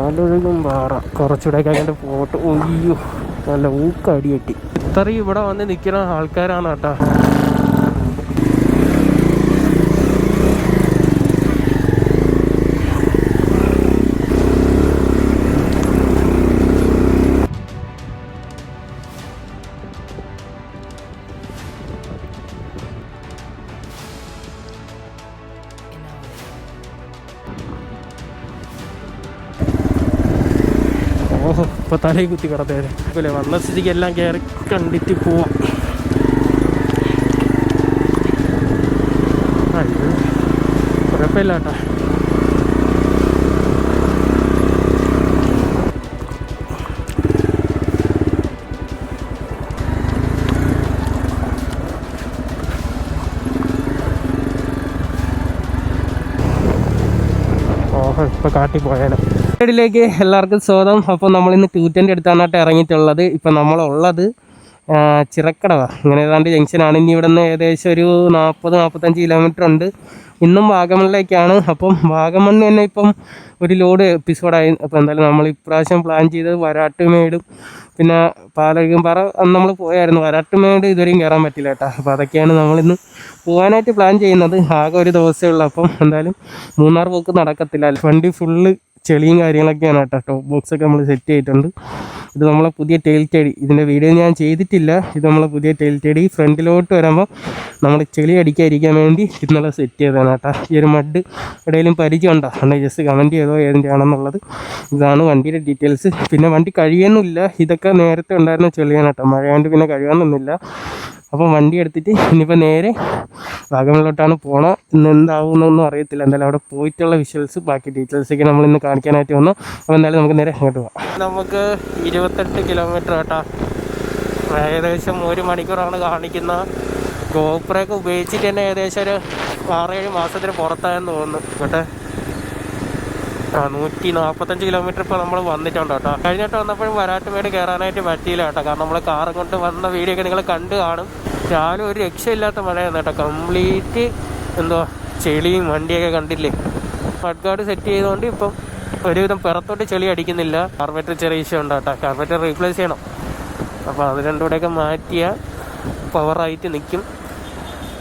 പാലൊഴുകും പാറ. കുറച്ചുകൂടെയൊക്കെ അങ്ങോട്ട് പോട്ട്. ഒയ്യോ നല്ല ഊക്കടിയെട്ടി. ഇത്രയും ഇവിടെ വന്ന് നിൽക്കുന്ന ആൾക്കാരാണ് കേട്ടോ. തലയിൽ കുത്തി കിടത്തേരെ അല്ലേ വന്ന സ്ഥിതിക്ക് എല്ലാം കയറി കണ്ടിട്ട് പോവാം. അയ്യോ കുഴപ്പമില്ല കേട്ടോ. ഓഹോ കാട്ടി പോയാലോ സൈഡിലേക്ക് എല്ലാവർക്കും സ്വാഗതം. അപ്പോൾ നമ്മൾ ഇന്ന് ടൂറ്റന്റെ അടുത്താണ് കേട്ടോ ഇറങ്ങിയിട്ടുള്ളത് ഇപ്പോൾ നമ്മളുള്ളത് ചിറക്കടവ. ഇങ്ങനെ ഏതാണ്ട് ജംഗ്ഷനാണ് ഇനി ഇവിടെ നിന്ന് ഏകദേശം ഒരു നാൽപ്പത് നാൽപ്പത്തഞ്ച് കിലോമീറ്റർ ഉണ്ട്. ഇന്നും വാഗമണിലേക്കാണ്. അപ്പം വാഗമണ്ണ് തന്നെ ഇപ്പം ഒരു ലോഡ് എപ്പിസോഡായി അപ്പോൾ എന്തായാലും നമ്മൾ ഇപ്രാവശ്യം പ്ലാൻ ചെയ്തത് വരാട്ടുമേടും. പിന്നെ പാലഴുകുംപാറ നമ്മൾ പോയായിരുന്നു. വരാട്ടുമേട് ഇതുവരെയും കയറാൻ പറ്റില്ല കേട്ടോ. അപ്പോൾ അതൊക്കെയാണ് നമ്മളിന്ന് പോകാനായിട്ട് പ്ലാൻ ചെയ്യുന്നത്. ആകെ ഒരു ദിവസമേ ഉള്ളൂ. അപ്പം എന്തായാലും മൂന്നാർ പോക്ക് നടക്കത്തില്ല. വണ്ടി ഫുള്ള് ചെളിയും കാര്യങ്ങളൊക്കെയാണ് കേട്ടോ. ടോപ്പ് ബോക്സ് ഒക്കെ നമ്മൾ സെറ്റ് ചെയ്തിട്ടുണ്ട്. ഇത് നമ്മളെ പുതിയ ടെയിൽ ടേഡി ഇതിന്റെ വീഡിയോ ഞാൻ ചെയ്തിട്ടില്ല. ഇത് നമ്മളെ പുതിയ ടെയിൽ ടേഡി ഫ്രണ്ടിലോട്ട് വരുമ്പോൾ നമ്മൾ ചെളി അടിക്കാതിരിക്കാൻ വേണ്ടി ഇന്നലെ സെറ്റ് ചെയ്തതാണ് കേട്ടോ. ഈ ഒരു മഡ് എവിടെയെങ്കിലും പരിചയം ഉണ്ടോ ഉണ്ടെങ്കിൽ ജസ്റ്റ് കമന്റ് ചെയ്തോ ഏതിന്റെ ആണെന്നുള്ളത് ഇതാണ് വണ്ടിയുടെ ഡീറ്റെയിൽസ് പിന്നെ വണ്ടി കഴിയുന്നില്ല. ഇതൊക്കെ നേരത്തെ ഉണ്ടായിരുന്ന ചെളിയാണ് കേട്ടോ. മഴയാണ്ട് പിന്നെ കഴിയാനൊന്നുമില്ല അപ്പം വണ്ടി എടുത്തിട്ട് ഇനിയിപ്പോൾ നേരെ വാഗമണിലോട്ടാണ് പോകണോ ഇന്ന് എന്താവുന്നൊന്നും അറിയത്തില്ല. എന്തായാലും അവിടെ പോയിട്ടുള്ള വിഷ്വൽസ് ബാക്കി ഡീറ്റെയിൽസൊക്കെ നമ്മൾ ഇന്ന് കാണിക്കാനായിട്ട് വന്നു. അപ്പോൾ എന്തായാലും നമുക്ക് നേരെ അങ്ങോട്ട് പോകാം നമുക്ക് ഇരുപത്തെട്ട് കിലോമീറ്റർ കേട്ടോ ഏകദേശം ഒരു മണിക്കൂറാണ് കാണിക്കുന്ന ഗോപ്രയൊക്കെ ഉപയോഗിച്ചിട്ട് തന്നെ ഏകദേശം ഒരു ആറേഴ് മാസത്തിന് പുറത്തായെന്ന് തോന്നുന്നു. കേട്ടെ ആ നൂറ്റി നാൽപ്പത്തഞ്ച് കിലോമീറ്റർ ഇപ്പോൾ നമ്മൾ വന്നിട്ടുണ്ട് കേട്ടോ. കഴിഞ്ഞിട്ട് വന്നപ്പോഴും വരാട്ടുമേട് കയറാനായിട്ട് പറ്റിയില്ല കേട്ടോ. കാരണം നമ്മൾ കാറും കൊണ്ട് വന്ന വീഡിയോ ഒക്കെ നിങ്ങൾ കണ്ടു കാണും. രാവിലെ ഒരു രക്ഷയില്ലാത്ത മഴയാണ് കേട്ടോ. കംപ്ലീറ്റ് എന്തോ ചെളിയും വണ്ടിയൊക്കെ കണ്ടില്ലേ? ഫഡ്ഗാർഡ് സെറ്റ് ചെയ്തുകൊണ്ട് ഇപ്പം ഒരുവിധം പുറത്തോട്ട് ചെളി അടിക്കുന്നില്ല. കാർബറ്റർ ചെറിയ ഇഷ്യൂ ഉണ്ട് കേട്ടോ. കാർബറ്റർ റീപ്ലേസ് ചെയ്യണം. അപ്പോൾ അത് രണ്ടും കൂടെയൊക്കെ മാറ്റിയാൽ പവറായിട്ട് നിൽക്കും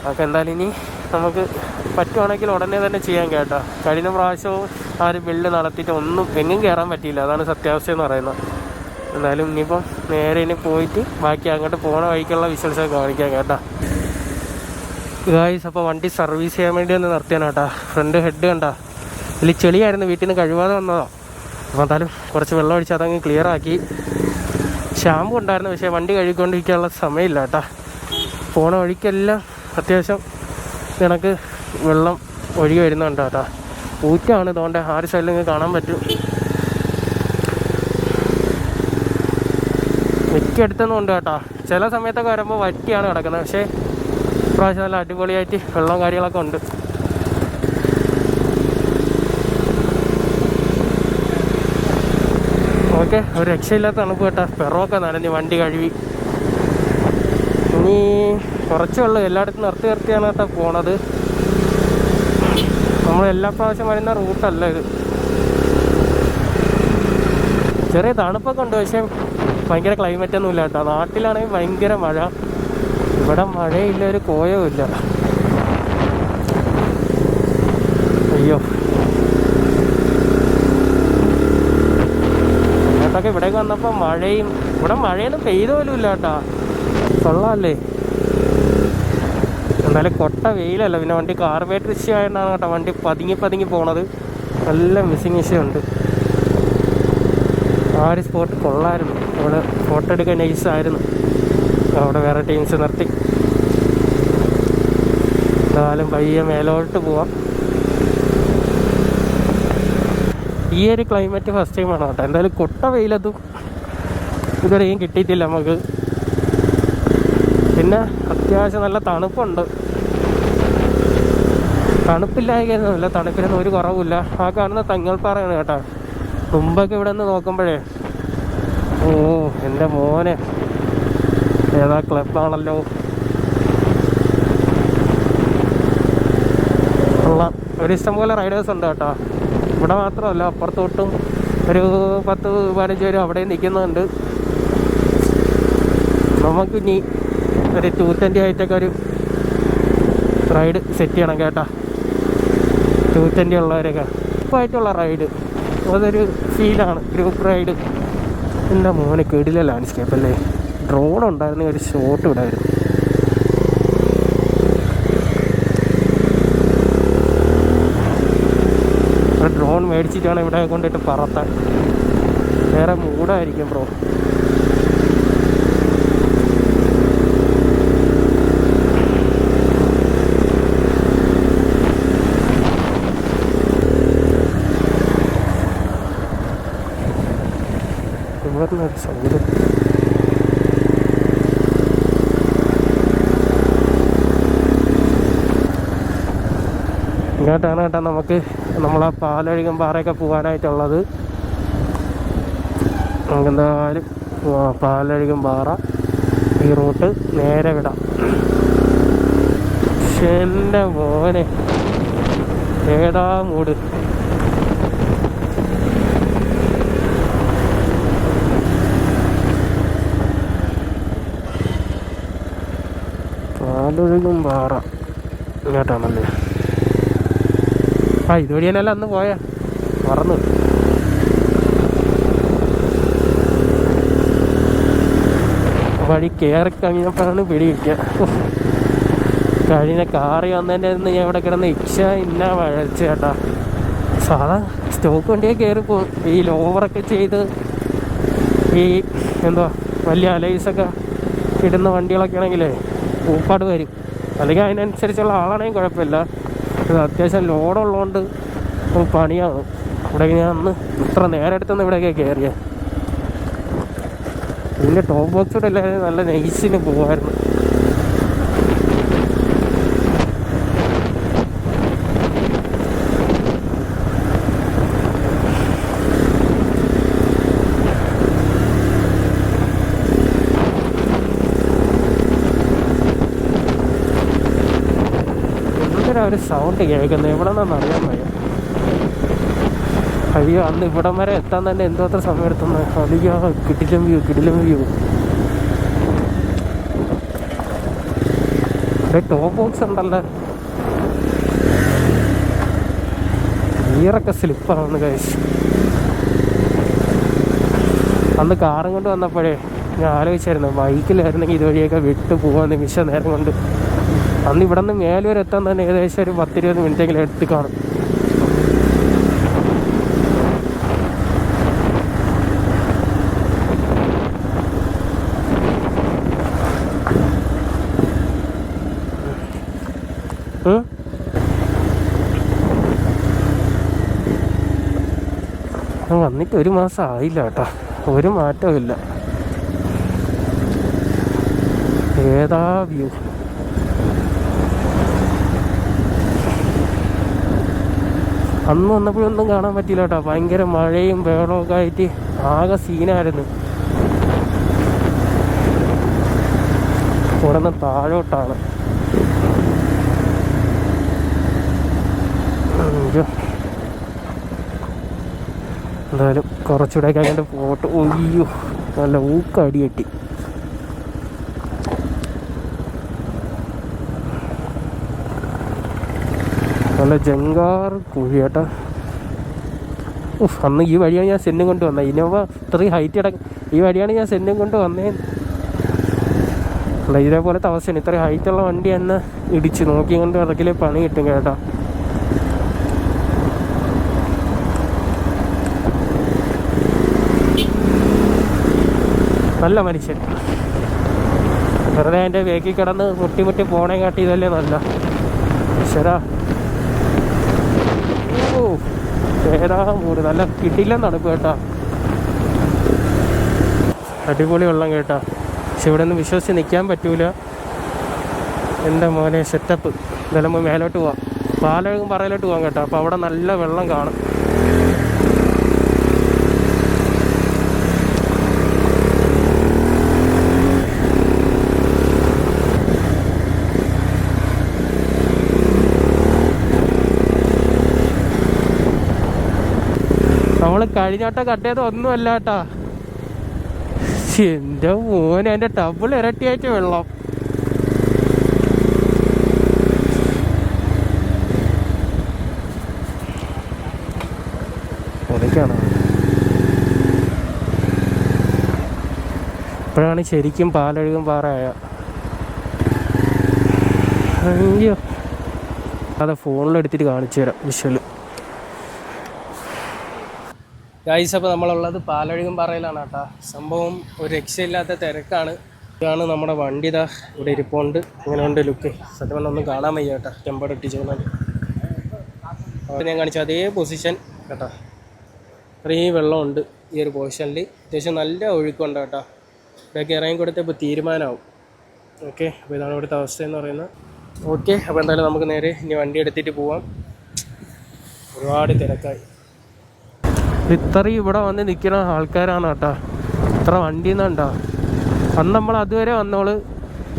അപ്പം എന്തായാലും ഇനി നമുക്ക് പറ്റുവാണെങ്കിൽ ഉടനെ തന്നെ ചെയ്യാൻ കേട്ടോ. കഴിഞ്ഞ പ്രാവശ്യവും ആ ഒരു ബില്ല് നടത്തിയിട്ട് ഒന്നും എങ്ങും കയറാൻ പറ്റിയില്ല. അതാണ് സത്യാവസ്ഥ എന്ന് പറയുന്നത്. എന്നാലും ഇനിയിപ്പം നേരെ ഇനി പോയിട്ട് ബാക്കി അങ്ങോട്ട് പോണ വഴിക്കുള്ള വിശ്വാസം കാണിക്കാം കേട്ടോ. ഗായ്സ് അപ്പോൾ വണ്ടി സർവീസ് ചെയ്യാൻ വേണ്ടി ഒന്ന് നിർത്തിയാണ് കേട്ടോ. ഫ്രണ്ട് ഹെഡ് കണ്ടാ? ഇതിൽ ചെളിയായിരുന്നു. വീട്ടിൽ നിന്ന് കഴിവാതെ വന്നതോ. അപ്പോൾ എന്തായാലും കുറച്ച് വെള്ളം ഒഴിച്ച് അതങ്ങ് ക്ലിയർ ആക്കി. ഷാമ്പു ഉണ്ടായിരുന്നു. പക്ഷേ വണ്ടി കഴുകിക്കൊണ്ടിരിക്കാനുള്ള സമയമില്ല കേട്ടോ. പോണ വഴിക്കെല്ലാം അത്യാവശ്യം നിനക്ക് വെള്ളം ഒഴുകി വരുന്നുണ്ട് കേട്ടോ. ഊറ്റാണ് തോണ്ട ആ ഒരു സൈഡിൽ നിങ്ങൾക്ക് കാണാൻ പറ്റും. മിക്കടുത്തൊന്നും ഉണ്ട് കേട്ടോ. ചില സമയത്തൊക്കെ വരുമ്പോൾ വറ്റിയാണ് കിടക്കുന്നത്. പക്ഷേ ഇപ്രാവശ്യം നല്ല അടിപൊളിയായിട്ട് വെള്ളം കാര്യങ്ങളൊക്കെ ഉണ്ട്. ഓക്കെ ഒരു രക്ഷയില്ലാത്ത തണുപ്പ് കേട്ടോ. പെറമൊക്കെ നനഞ്ഞ് വണ്ടി കഴുകി. ഇനി കുറച്ച് വെള്ളം എല്ലായിടത്തും നിർത്തി നിർത്തിയാണ് കേട്ടോ പോണത്. നമ്മൾ എല്ലാ പ്രാവശ്യം വരുന്ന റൂട്ടല്ല ഇത്. ചെറിയ തണുപ്പൊക്കെ ഉണ്ട് പക്ഷേ ഭയങ്കര ക്ലൈമറ്റ് ഒന്നും ഇല്ല കേട്ടോ. നാട്ടിലാണെങ്കിൽ ഭയങ്കര മഴ. ഇവിടെ മഴയില്ല ഒരു കോയവും ഇല്ല. അയ്യോ. ഇങ്ങോട്ടൊക്കെ ഇവിടേക്ക് വന്നപ്പോൾ മഴയും ഇവിടെ മഴയൊന്നും പെയ്ത പോലും ഇല്ല കേട്ടോ. കൊള്ളാമല്ലേ എന്തായാലും കൊട്ട വെയിലല്ല. പിന്നെ വണ്ടി കാർബേറ്റർ ഇഷ്യൂ ആയതുകൊണ്ടാണ് കേട്ടോ വണ്ടി പതുങ്ങി പതുങ്ങി പോണത്. നല്ല മിസ്സിങ് ഇഷ്യൂ ഉണ്ട്. ആ ഒരു സ്പോട്ട് കൊള്ളായിരുന്നു. അവിടെ ഫോട്ടോ എടുക്കാൻ നൈസായിരുന്നു അവിടെ വേറെ ടീംസ് നിർത്തി. എന്തായാലും പയ്യെ മേലോട്ട് പോവാം. ഈ ഒരു ക്ലൈമറ്റ് ഫസ്റ്റ് ആണ് കേട്ടോ. എന്തായാലും കൊട്ട വെയിലതും ഇതുവരെയും കിട്ടിയിട്ടില്ല നമുക്ക്. പിന്നെ അത്യാവശ്യം നല്ല തണുപ്പുണ്ട്. തണുപ്പില്ലായിരിക്കുന്നില്ല തണുപ്പിനൊന്നും ഒരു കുറവില്ല ആ കാണുന്ന തങ്ങൾപ്പാറയാണ് കേട്ടോ. മുമ്പൊക്കെ ഇവിടെ നിന്ന് നോക്കുമ്പോഴേ ഓ എന്റെ മോനെ. ഏതാ ക്ലബാണല്ലോ ഒരു ഇഷ്ടം പോലെ റൈഡേഴ്സ് ഉണ്ട് കേട്ടോ. ഇവിടെ മാത്രമല്ല അപ്പുറത്തോട്ടും ഒരു പത്ത് പതിനഞ്ച് പേരും അവിടെ നിൽക്കുന്നുണ്ട്. നമുക്കിനി ഒരു ടൂ ട്വന്റി ആയിട്ടൊക്കെ ഒരു റൈഡ് സെറ്റ് ചെയ്യണം കേട്ടോ. ടൂ ട്വന്റി ഉള്ളവരൊക്കെ. ഗ്രൂപ്പായിട്ടുള്ള റൈഡ് അതൊരു ഫീലാണ് ഗ്രൂപ്പ് റൈഡ് എന്റെ മോനെ കേടില്ല ലാൻഡ്സ്കേപ്പ് അല്ലേ? ഡ്രോൺ ഉണ്ടായിരുന്നു ഒരു ഷോട്ട് ഇടായിരുന്നു ഡ്രോൺ മേടിച്ചിട്ടാണ് ഇവിടെ കൊണ്ടിട്ട് പറത്താൻ. വേറെ മൂടായിരിക്കും ബ്രോ ഇവിടുന്ന് സൗകര്യം. ഇങ്ങോട്ടാണ് കേട്ടോ നമുക്ക് നമ്മളെ പാലൊഴുകും പാറയൊക്കെ പോകാനായിട്ടുള്ളത്. നമുക്ക് എന്തായാലും പോവാം. പാലൊഴുകും പാറ ഈ റൂട്ട് നേരെ വിടാം. പക്ഷെ എന്റെ മോനെ. ഏതാ മൂട്. പാലൊഴുകും പാറ ഇങ്ങോട്ടാണല്ലേ? ആ ഇതുവഴി തന്നെയല്ല അന്ന് പോയ. മറന്നു. വഴി കയറി കഴിഞ്ഞപ്പോഴാണ് പിടി കിട്ടിയ കഴിഞ്ഞ കാറി വന്നതിന്റെ നിന്ന് ഞാൻ ഇവിടെ കിടന്ന് ഇക്ഷ ഇന്ന വഴച്ച ചേട്ടാ സാധാ സ്റ്റോക്ക് വണ്ടിയെ കയറി പോകും ഈ ലോവറൊക്കെ ചെയ്ത് ഈ എന്തുവാ വലിയ അലൈസൊക്കെ ഇടുന്ന വണ്ടികളൊക്കെ ആണെങ്കിലേ ഊപ്പാട് വരും. അല്ലെങ്കിൽ അതിനനുസരിച്ചുള്ള ആളാണെങ്കിൽ കുഴപ്പമില്ല. അത്യാവശ്യം ലോഡുള്ളതുകൊണ്ട് പണിയാണ്. ഇവിടെ ഞാൻ അന്ന് ഇത്ര നേരം എടുത്തൊന്ന് ഇവിടെയൊക്കെ കയറിയ. പിന്നെ ടോപ്പ് ബോക്സ് കൂടെ എല്ലാവരും നല്ല നൈസിന് പോകുമായിരുന്നു എന്തിനാ ഒരു സൗണ്ട് കേൾക്കുന്നത് എവിടെ നിന്നാന്ന് അറിയാൻ വയ്യ. അയ്യോ അന്ന് ഇവിടം വരെ എത്താൻ തന്നെ എന്തോത്ര സമയം എടുത്തുന്ന. അയ്യോ കിടിലും വ്യൂ കിടിലും വ്യൂ. ടോപ്പ് ബോക്സ് ഉണ്ടല്ലോ. ഗിയറൊക്കെ സ്ലിപ്പറാണ് കഴിച്ച് അന്ന് കാറും കൊണ്ട് വന്നപ്പോഴേ ഞാൻ ആലോചിച്ചായിരുന്നു ബൈക്കിലായിരുന്നെങ്കിൽ ഇതുവഴിയൊക്കെ വിട്ടു പോകാൻ നിമിഷം നേരം കൊണ്ട്. അന്ന് ഇവിടെ നിന്ന് മേലൂർ എത്താൻ തന്നെ ഏകദേശം ഒരു പത്തിരുപത് മിനിറ്റെങ്കിലും എടുത്ത് കാണും. വന്നിട്ട് ഒരു മാസം ആയില്ല കേട്ടോ. ഒരു മാറ്റവും ഇല്ല. ഏതാ വ്യൂ അന്ന് വന്നപ്പോഴൊന്നും കാണാൻ പറ്റില്ല കേട്ടോ. ഭയങ്കര മഴയും വെള്ളമൊക്കെ ആയിട്ട് ആകെ സീനായിരുന്നു. ഉടനെ താഴോട്ടാണ്. എന്തായാലും കുറച്ചുകൂടെ കഴിഞ്ഞിട്ട് പോട്ട്. ഒയ്യോ നല്ല ഊക്കടി കെട്ടി നല്ല ജങ്കാർ കുഴിയേട്ട അന്ന് ഈ വഴിയാണ് ഞാൻ സെന്നും കൊണ്ട് വന്നത്. ഇന്നോവ ഇത്രയും ഹൈറ്റ് ഇട ഈ വഴിയാണ് ഞാൻ സെന്നും കൊണ്ട് വന്നേ. അല്ല ഇതേപോലത്തെ അവസ്ഥയാണ്. ഇത്രയും ഹൈറ്റുള്ള വണ്ടി എന്ന് ഇടിച്ച് നോക്കി കൊണ്ട് ഇറക്കിലെ പണി കിട്ടും കേട്ടോ. നല്ല മനുഷ്യൻ. വെറുതെ എന്റെ വേക്കിൽ കിടന്ന് മുട്ടി മുട്ടി പോണേ കാട്ടി ഇതല്ലേ നല്ല. ശരാ ഏതാ മൂട്. നല്ല കിട്ടില്ലെന്നാണ് ഇപ്പൊ കേട്ടാ. അടിപൊളി വെള്ളം കേട്ടാ. പക്ഷെ ഇവിടെ നിന്ന് വിശ്വസിച്ച് നിൽക്കാൻ പറ്റൂല. എന്റെ മോനെ സെറ്റപ്പ് ഇതെല്ലാം മേലോട്ട് പോവാം. പാലഴകും പറയിലോട്ട് പോകാം കേട്ടോ. അപ്പോൾ അവിടെ നല്ല വെള്ളം കാണും. നമ്മൾ വട്ടം കട്ടിയത് കട്ടയത് ഒന്നുമല്ല കേട്ടാ എന്റെ മോനെ എന്റെ ടബിൾ ഇരട്ടിയായിട്ട് വെള്ളം. അതൊക്കെയാണ് ഇപ്പോഴാണ് ശരിക്കും പാലൊഴുകും പാറയായ. അയ്യോ. ഫോണിൽ എടുത്തിട്ട് കാണിച്ചു തരാം വിഷ്വൽ. ഗൈസ് അപ്പോൾ നമ്മളുള്ളത് പാലൊഴുകും പാറയിലാണ് കേട്ടോ. സംഭവം ഒരു രക്ഷയില്ലാത്ത തിരക്കാണ്. ഇതാണ് നമ്മുടെ വണ്ടി ഇതാ ഇവിടെ ഇരിപ്പുണ്ട്. ഇങ്ങനെ ഉണ്ട് ലുക്ക് സത്യം പറഞ്ഞാൽ ഒന്നും കാണാൻ വയ്യ കേട്ടോ. ടെമ്പർ ഇട്ടിച്ചോളാൻ അവിടെ ഞാൻ കാണിച്ച അതേ പൊസിഷൻ കേട്ടോ. ഇത്രയും വെള്ളമുണ്ട് ഈ ഒരു പൊസിഷനിൽ അത്യാവശ്യം നല്ല ഒഴുക്കുണ്ട് കേട്ടോ. ഇവിടെയൊക്കെ ഇറങ്ങി കൊടുത്താൽ ഇപ്പോൾ തീരുമാനമാവും ഓക്കെ അപ്പോൾ ഇതാണ് ഇവിടുത്തെ അവസ്ഥ എന്ന് പറയുന്നത്. ഓക്കെ അപ്പോൾ എന്തായാലും നമുക്ക് നേരെ ഇനി വണ്ടി എടുത്തിട്ട് പോവാം. ഒരുപാട് തിരക്കായി. ഇത്രയും ഇവിടെ വന്ന് നിൽക്കുന്ന ആൾക്കാരാണ് കേട്ടോ. ഇത്ര വണ്ടി എന്നുണ്ടോ അന്ന് നമ്മൾ അതുവരെ വന്നോൾ.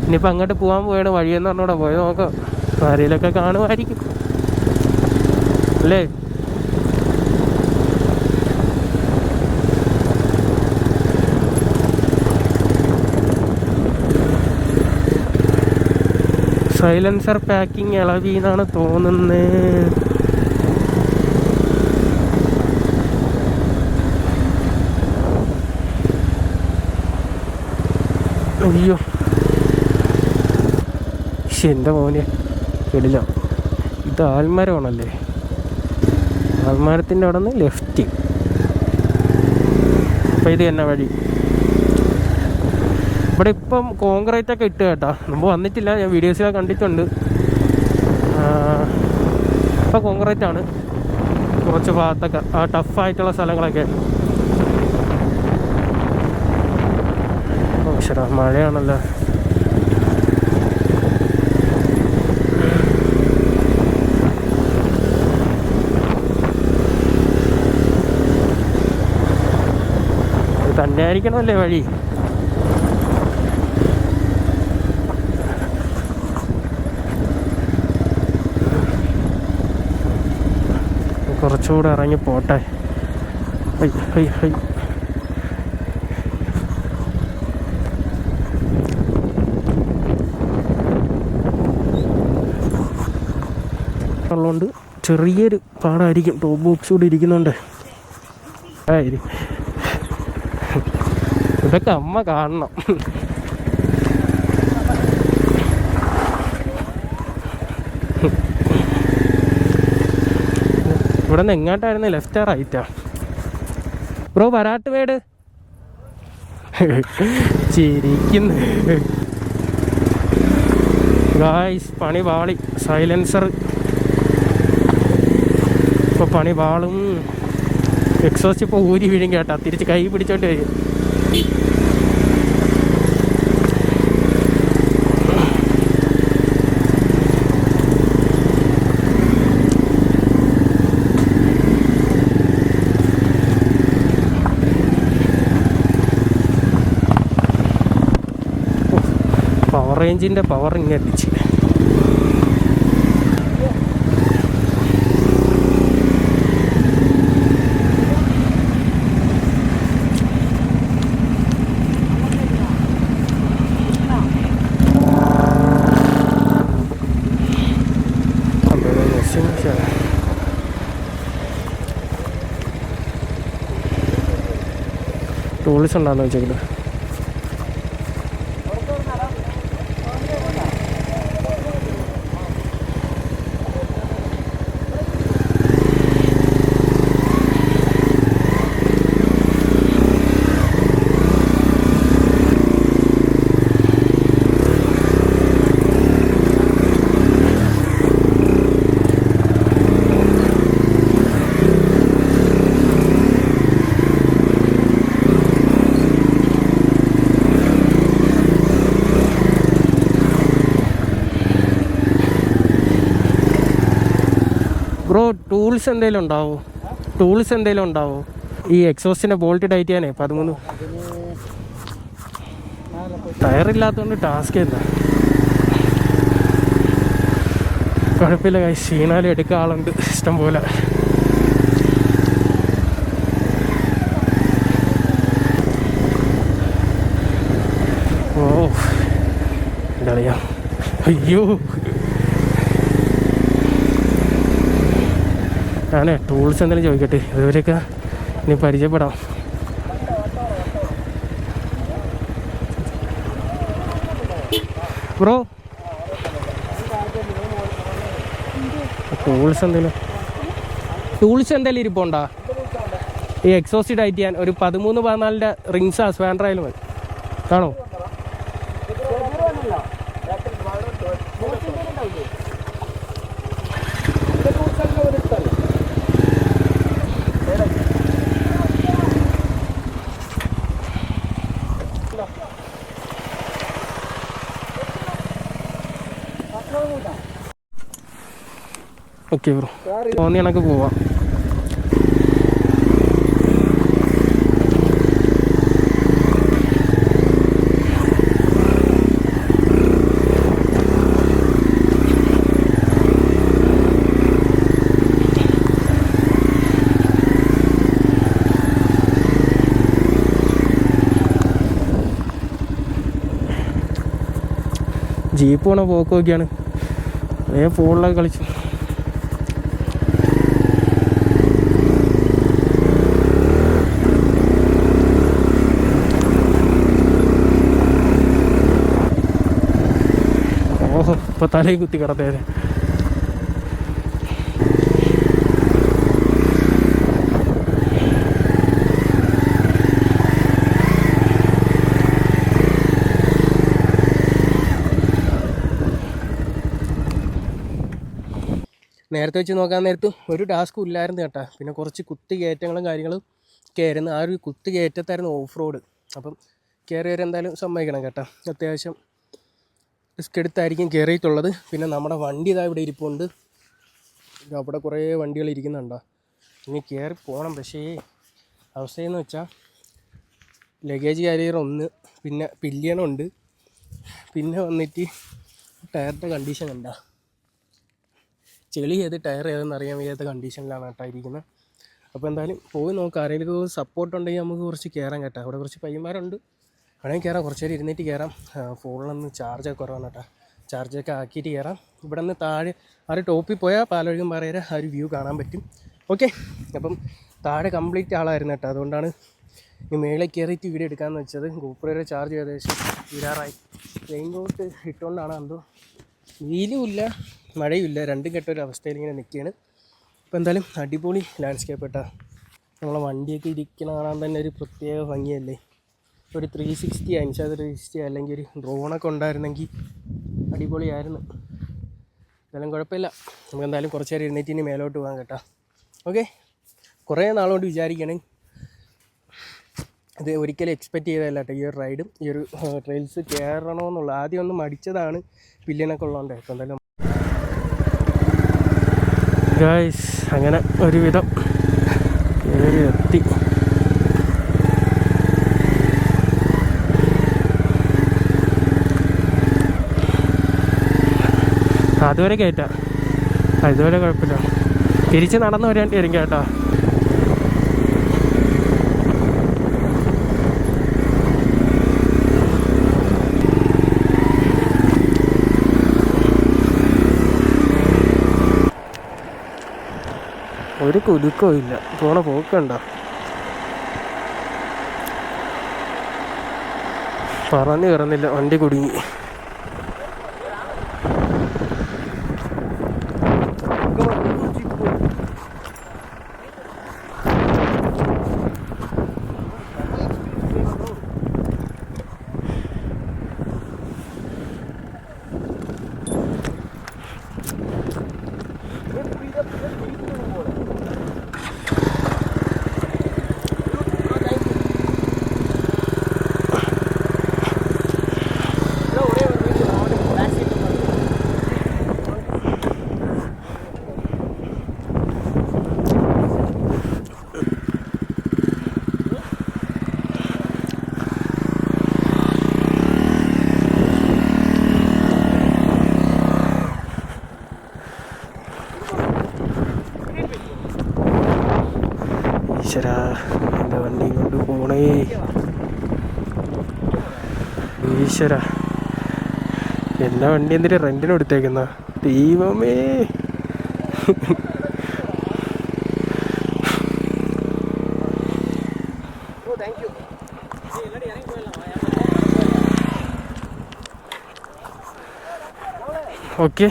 ഇനിയിപ്പോൾ അങ്ങോട്ട് പോകാൻ പോയാണ് വഴിയെന്ന് പറഞ്ഞൂടെ. പോയി നോക്കാം. ആരെയിലൊക്കെ കാണുമായിരിക്കും. അല്ലേ? സൈലൻസർ പാക്കിംഗ് ഇളവി എന്നാണ് തോന്നുന്നത് അയ്യോ. എന്റെ മോനെ. ഇടില്ല ഇത് ആൽമരമാണല്ലേ? ആൽമരത്തിന്റെ അവിടെ നിന്ന് ലെഫ്റ്റ് അപ്പം ഇത് തന്നെ വഴി? ഇവിടെ ഇപ്പം കോൺക്രീറ്റ് ഒക്കെ ഇട്ട് കേട്ടാ. മുമ്പ് വന്നിട്ടില്ല. ഞാൻ വീഡിയോസിലൊക്കെ കണ്ടിട്ടുണ്ട്. ഇപ്പം കോൺക്രീറ്റ് ആണ്. കുറച്ച് ഭാഗത്തൊക്കെ ആ ടഫായിട്ടുള്ള സ്ഥലങ്ങളൊക്കെ. ഓ ശരാ മഴയാണല്ലോ തന്നെ വഴി? കുറച്ചുകൂടെ ഇറങ്ങി പോട്ടെ ഹൈ ഹൈ ഹൈ. ഉള്ളതുകൊണ്ട് ചെറിയൊരു പാടായിരിക്കും. ടോപ്പ് ബോക്സ് കൂടി ഇരിക്കുന്നുണ്ട്. ഇതൊക്കെ അമ്മ കാണണം. ഇവിടെ നിന്ന് എങ്ങോട്ടായിരുന്നു ലെഫ്റ്റാ റൈറ്റാ ബ്രോ വരാട്ട് വേട്. ചിരിക്കുന്നു. ഗായ്സ് പണി പാളി. സൈലൻസർ പണി വാളും. എക്സോസ്റ്റ് ഇപ്പോൾ ഊരി വീഴും കേട്ടാ. തിരിച്ച് കൈ പിടിച്ചോണ്ട് വരും. പവർ റേഞ്ചിന്റെ പവർ ഇങ്ങനെ അടിച്ച് ടൂൾസ് ഉണ്ടാന്ന് വെച്ചെങ്കിലും ടൂൾസ് എന്തെങ്കിലും ഉണ്ടാവോ? ടൂൾസ് എന്തെങ്കിലും ഉണ്ടാവോ? ഈ എക്സോസ്റ്റിന്റെ ബോൾട്ട് ടൈറ്റ് ചെയ്യാനേ പതിമൂന്ന്. ടയറില്ലാത്തതുകൊണ്ട് ടാസ്ക് ഇല്ല കുഴപ്പമില്ല കൈ ക്ഷീണാലും എടുക്കുക ആളുണ്ട് ഇഷ്ടം പോലെ. ഓ എന്താ പറയുക അയ്യോ. ഞാനേ ടൂൾസ് എന്തെങ്കിലും ചോദിക്കട്ടെ? ഇതുവരെയൊക്കെ ഇനി പരിചയപ്പെടാം. ബ്രോ ടൂൾസ് എന്തെങ്കിലും? ടൂൾസ് എന്തെങ്കിലും ഇരിപ്പുണ്ടോ? ഈ എക്സോസ്റ്റ് ആയിട്ട് ചെയ്യാൻ ഒരു പതിമൂന്ന് പതിനാലിന്റെ റിങ്സ് ആ ആയാലും മതി. കാണോ ഓക്കെ ബ്രോ തോന്നി കണക്ക് പോവാം. ജീപ്പ് പോണ പോക്കൊക്കെയാണ്. ഏ ഫോണിലൊക്കെ കളിച്ചു. ഇപ്പൊ തലയിൽ കുത്തി കിടത്തേനെ നേരത്തെ വെച്ച് നോക്കാൻ നേരത്ത് ഒരു ടാസ്കും ഇല്ലായിരുന്നു കേട്ടാ. പിന്നെ കുറച്ച് കുത്തി കയറ്റങ്ങളും കാര്യങ്ങളും കയറുന്ന ആ ഒരു കുത്തി കയറ്റത്തായിരുന്നു ഓഫ് റോഡ് അപ്പം കയറിയവർ എന്തായാലും സമ്മതിക്കണം കേട്ടോ. അത്യാവശ്യം റിസ്ക് എടുത്തായിരിക്കും കയറിയിട്ടുള്ളത്. പിന്നെ നമ്മുടെ വണ്ടി ഇതാ ഇവിടെ ഇരിപ്പുണ്ട്. അവിടെ കുറേ വണ്ടികൾ ഇരിക്കുന്നുണ്ടോ? ഇനി കയറി പോകണം പക്ഷേ അവസ്ഥയെന്ന് വെച്ചാൽ ലഗേജ് കാരിയർ ഒന്ന് പിന്നെ പില്ലിയണുണ്ട് പിന്നെ വന്നിട്ട് ടയറിന്റെ കണ്ടീഷൻ ഉണ്ടോ ചെളി ഏത് ടയർ ഏതെന്ന് അറിയാൻ വയ്യാത്ത കണ്ടീഷനിലാണ് കേട്ടോ ഇരിക്കുന്നത് അപ്പോൾ എന്തായാലും പോയി നോക്കാം. ആരെങ്കിലും സപ്പോർട്ട് ഉണ്ടെങ്കിൽ നമുക്ക് കുറച്ച് കയറാൻ കേട്ടോ. അവിടെ കുറച്ച് പയ്യന്മാരുണ്ട്. വേണമെങ്കിൽ കയറാം. കുറച്ച് നേരം ഇരുന്നിട്ട് കയറാം. ഫോണിലൊന്ന് ചാർജൊക്കെ കുറവാണ് കേട്ടോ. ചാർജൊക്കെ ആക്കിയിട്ട് കയറാം. ഇവിടെ നിന്ന് താഴെ ആ ഒരു ടോപ്പിൽ പോയാൽ പാലൊഴുകും പറയര ആ ഒരു വ്യൂ കാണാൻ പറ്റും. ഓക്കെ അപ്പം താഴെ കംപ്ലീറ്റ് ആളായിരുന്നു കേട്ടോ. അതുകൊണ്ടാണ് ഈ മേളിൽ കയറിയിട്ട് വീഡിയോ എടുക്കാമെന്ന് വെച്ചത്. ഗോപുരയുടെ ചാർജ് ഏകദേശം തീരാറായി. റെയിൻ കോട്ട് ഇട്ടുകൊണ്ടാണ് എന്തോ വെയിലുമില്ല ഇല്ല മഴയും ഇല്ല. രണ്ടും കെട്ട ഒരു അവസ്ഥയിൽ ഇങ്ങനെ നിൽക്കുകയാണ്. അപ്പോൾ എന്തായാലും അടിപൊളി ലാൻഡ്സ്കേപ്പ് കേട്ടോ. നമ്മളെ വണ്ടിയൊക്കെ ഇരിക്കണ കാണാൻ തന്നെ ഒരു പ്രത്യേക ഭംഗിയല്ലേ? ഒരു ത്രീ സിക്സ്റ്റി അഞ്ചാ ത്രീ സിക്സ്റ്റി അല്ലെങ്കിൽ ഒരു ഡ്രോണൊക്കെ ഉണ്ടായിരുന്നെങ്കിൽ അടിപൊളിയായിരുന്നു. എന്തായാലും കുഴപ്പമില്ല. നമുക്ക് എന്തായാലും കുറച്ച് നേരം ഇരുന്നിട്ട് ഇനി മേലോട്ട് പോകാം കേട്ടോ. ഓക്കെ കുറേ നാളുകൊണ്ട് വിചാരിക്കണേ. ഇത് ഒരിക്കലും എക്സ്പെക്റ്റ് ചെയ്തതല്ല കേട്ടോ ഈ ഒരു റൈഡും ഈ ഒരു ട്രെയിൽസ് കയറണമെന്നുള്ള ആദ്യം ഒന്ന് മടിച്ചതാണ് പില്ലിനൊക്കെ ഉള്ളതുകൊണ്ട്. ഇപ്പോൾ എന്തായാലും ഗായ്സ് അങ്ങനെ ഒരുവിധം. അതുവരെ കയറ്റാം അതുവരെ കുഴപ്പമില്ല. തിരിച്ച് നടന്നു വരേണ്ടി വരും കേട്ടോ. ഒരു കുലുക്കോ ഇല്ല. പോണ പോക്കണ്ട പറഞ്ഞു കയറുന്നില്ല. വണ്ടി കുടുങ്ങി ഈശ്വരാ എന്റെ വണ്ടി കൊണ്ട് പോണേ ഈശ്വര. എല്ലാ വണ്ടി എന്തിനാ റെന്റിന് കൊടുത്തേക്കുന്ന? ദൈവമേ. ഓക്കെ.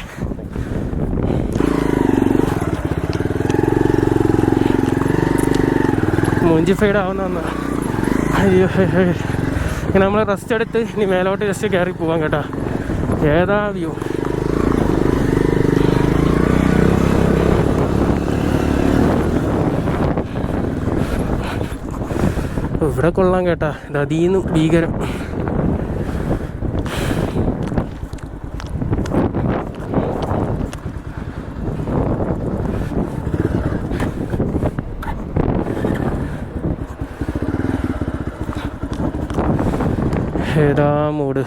മൂഞ്ചി ഫൈഡ് ആവുന്ന അയ്യോ. ഇനി നമ്മൾ റെസ്റ്റ് എടുത്ത് ഇനി മേലോട്ട് ജസ്റ്റ് കയറി പോവാം കേട്ടോ. ഏതാ വ്യൂ ഇവിടെ കൊള്ളാം കേട്ടാ. ഇത് ഭീകരം മൂട്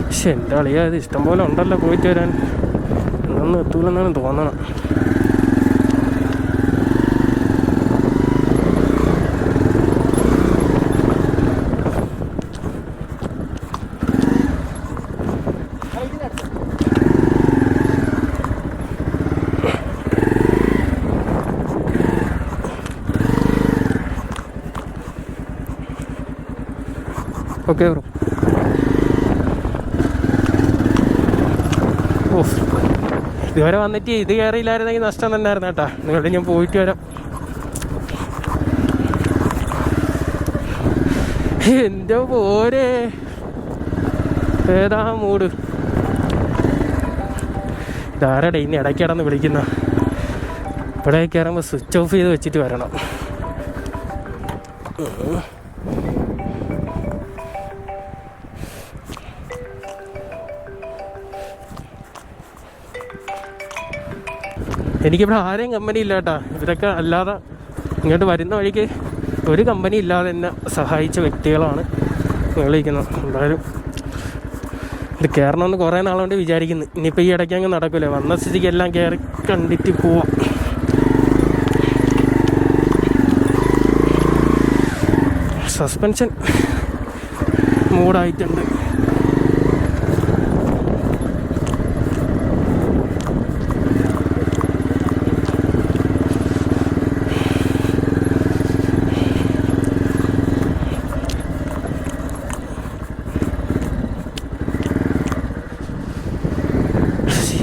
പക്ഷെ എന്റെ അളിയായത് ഇഷ്ടംപോലെ ഉണ്ടല്ലോ പോയിട്ട് വരാൻ. ഒന്നും എത്തൂലെന്നാണ് തോന്നണം ഓക്കെ ബ്രോ ഓഫ് ഇതുവരെ വന്നിട്ട് ഇത് കയറിയില്ലായിരുന്നെങ്കിൽ നഷ്ടം തന്നെയായിരുന്നു കേട്ടാ. നിങ്ങളുടെ ഞാൻ പോയിട്ട് വരാം. എന്റെ പോരെ ഏതാ മൂട്? ഇതാരടെ ഇനി ഇടയ്ക്കിടന്ന് വിളിക്കുന്ന? ഇവിടെ കയറുമ്പോൾ സ്വിച്ച് ഓഫ് ചെയ്ത് വെച്ചിട്ട് വരണം. എനിക്കിവിടെ ആരെയും കമ്പനി ഇല്ല കേട്ടാ ഇവരൊക്കെ അല്ലാതെ ഇങ്ങോട്ട് വരുന്ന വഴിക്ക് ഒരു കമ്പനി ഇല്ലാതെ എന്നെ സഹായിച്ച വ്യക്തികളാണ് വിളിക്കുന്നത് എന്തായാലും ഇത് കയറണമെന്ന് കുറേ നാളുകൊണ്ട് വിചാരിക്കുന്നു. ഇനിയിപ്പോൾ ഈ ഇടയ്ക്ക് അങ്ങ് നടക്കില്ല വന്ന സ്ഥിതിക്ക് എല്ലാം കയറി കണ്ടിട്ട് പോവാം. സസ്പെൻഷൻ മൂഡായിട്ടുണ്ട്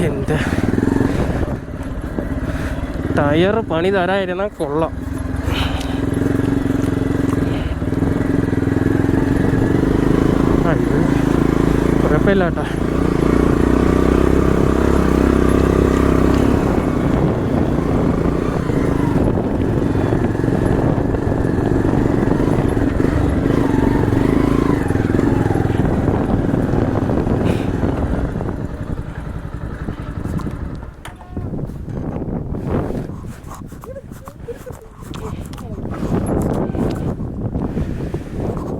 എന്റെ ടയർ പണി തരായിരുന്ന കൊള്ളാം. കുഴപ്പമില്ല കേട്ടാ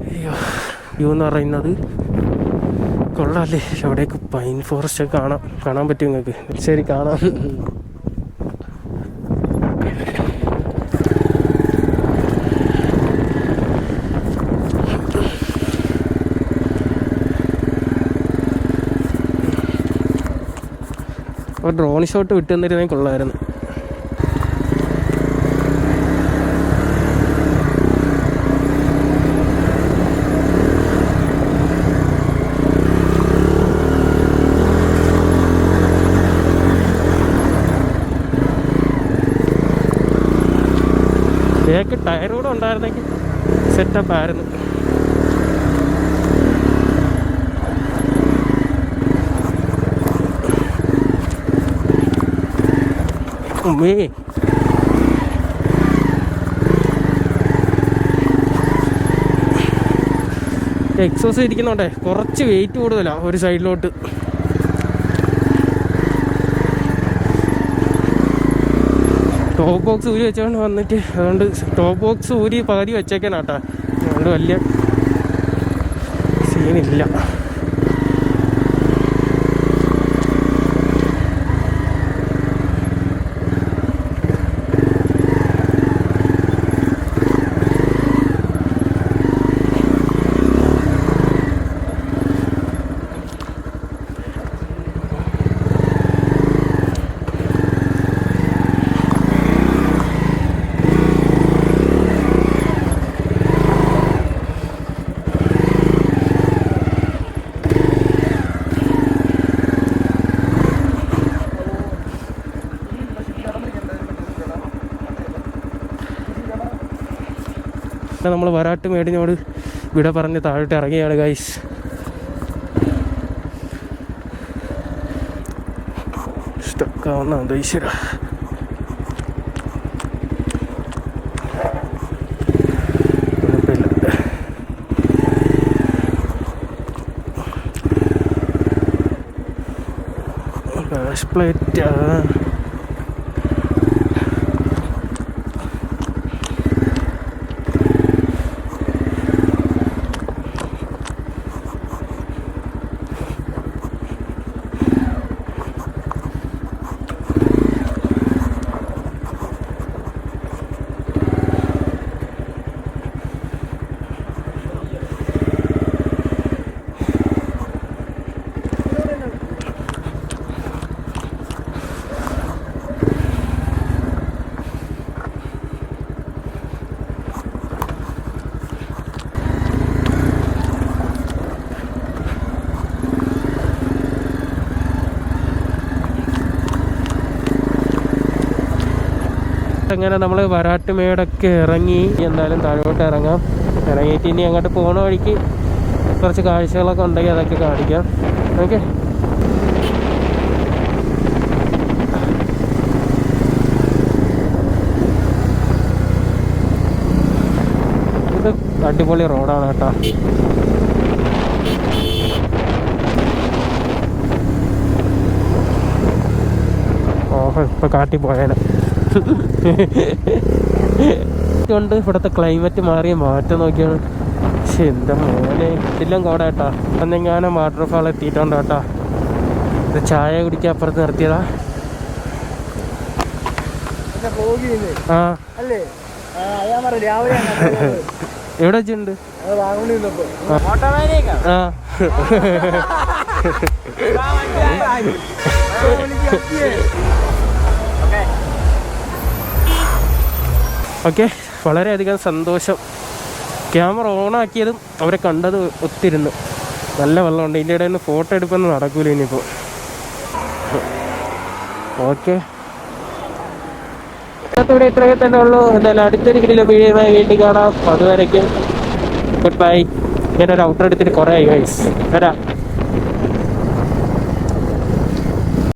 അയ്യോ വ്യൂ എന്ന് പറയുന്നത് കൊള്ളാല്ലേ? അവിടേക്ക് പൈൻ ഫോറസ്റ്റ് കാണാം. കാണാൻ പറ്റും നിങ്ങൾക്ക്? ശരി കാണാം. അപ്പോൾ ഡ്രോൺ ഷോട്ട് വിട്ടു തന്നിരുന്നെങ്കിൽ കൊള്ളായിരുന്നു. ബാക്ക് ടയർ കൂടെ ഉണ്ടായിരുന്നെങ്കിൽ സെറ്റപ്പ് ആയിരുന്നു. ഉമ്മേ. എക്സോസ് ഇരിക്കുന്നുണ്ടേ കുറച്ച് വെയിറ്റ് കൂടുതലാണ് ഒരു സൈഡിലോട്ട് ടോപ്പ് ബോക്സ് ഊരി വെച്ചോണ്ട് വന്നിട്ട് അതുകൊണ്ട് ടോപ്പ് ബോക്സ് ഊരി പകുതി വെച്ചേക്കാനാട്ടാ അതുകൊണ്ട് വലിയ സീനില്ല നമ്മൾ വരാട്ട് മേടിനോട് വിട പറഞ്ഞ് താഴോട്ട് ഇറങ്ങിയാണ് ഗൈസ് സ്റ്റക്കാവുന്ന ഈശ്വര പ്ലേറ്റ് അങ്ങനെ നമ്മൾ വരാട്ടുമേടൊക്കെ ഇറങ്ങി എന്തായാലും താഴോട്ട് ഇറങ്ങാം. ഇറങ്ങിയിട്ട് ഇനി അങ്ങോട്ട് പോണ വഴിക്ക് കുറച്ച് കാഴ്ചകളൊക്കെ ഉണ്ടെങ്കിൽ അതൊക്കെ കാണിക്കാം. ഓക്കെ. ഇത് അടിപൊളി റോഡാണ് കേട്ടോ. ഓഹോ ഇപ്പൊ കാട്ടി പോയാലും കൊണ്ട് ഇവിടുത്തെ ക്ലൈമറ്റ് മാറിയ മാറ്റം നോക്കിയാണ്. പക്ഷെ എന്താ മോനെ എല്ലാം കോട കേട്ടാ. അന്നെങ്ങാനും വാട്ടർഫാൾ എത്തിയിട്ടുണ്ട് കേട്ടാ. ഇത് ചായ കുടിക്കാൻ അപ്പുറത്ത് നിർത്തിയതാ. ആ. എവിടെ വെച്ചിട്ടുണ്ട്? ആ. ആ. ഓക്കെ വളരെയധികം സന്തോഷം. ക്യാമറ ഓണാക്കിയതും അവരെ കണ്ടത് ഒത്തിരുന്നു. നല്ല വെള്ളമുണ്ട്. ഇതിന്റെ ഇടയിൽ നിന്ന് ഫോട്ടോ എടുപ്പൊന്നും നടക്കൂല ഇനിയിപ്പോൾ ഓക്കെ. ഇവിടെ ഇത്രയൊക്കെ തന്നെ ഉള്ളൂ. എന്തായാലും അടുത്തൊരു കിലോ പിഴയുമായി വീട്ടിൽ കാണാം. അതുവരയ്ക്കും ഗുഡ് ബൈ ഞാനൊരു ഔട്ടർ എടുത്തിട്ട് കുറേ ആയി വരാം.